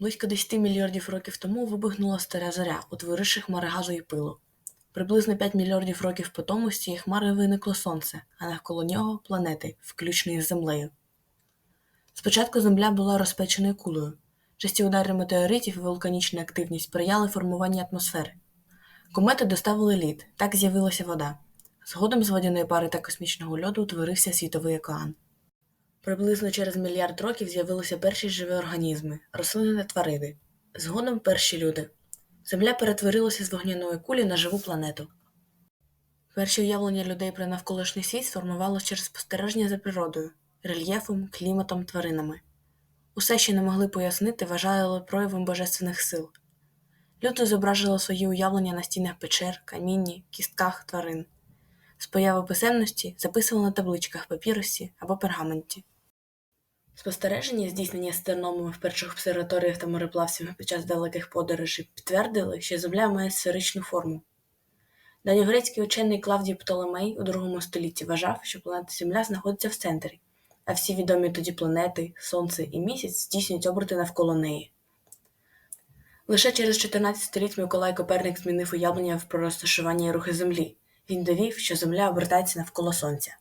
Близько 10 мільярдів років тому вибухнула стара зоря, утворивши хмари газу і пилу. Приблизно 5 мільярдів років по тому з цієї хмари виникло сонце, а навколо нього планети, включно із землею. Спочатку земля була розпеченою кулею. Часті удари метеоритів і вулканічна активність сприяли формуванню атмосфери. Комети доставили лід, так з'явилася вода. Згодом з водяної пари та космічного льоду утворився світовий океан. Приблизно через мільярд років з'явилися перші живі організми, рослини та тварини. Згодом перші люди. Земля перетворилася з вогняної кулі на живу планету. Перші уявлення людей про навколишній світ сформувалося через спостереження за природою, рельєфом, кліматом, тваринами. Усе, що не могли пояснити, вважали проявом божественних сил. Люди зображили свої уявлення на стінах печер, камінні, кістках тварин. З появи писемності записували на табличках папірусі або пергаменті. Спостереження, здійснені астрономами в перших обсерваторіях та мореплавцями під час далеких подорожей, підтвердили, що Земля має сферичну форму. Давньогрецький учений Клавдій Птолемей у другому столітті вважав, що планета Земля знаходиться в центрі, а всі відомі тоді планети, Сонце і місяць здійснюють оберти навколо неї. Лише через 14 століть Миколай Коперник змінив уявлення про розташування і рухи Землі. Він довів, що Земля обертається навколо Сонця.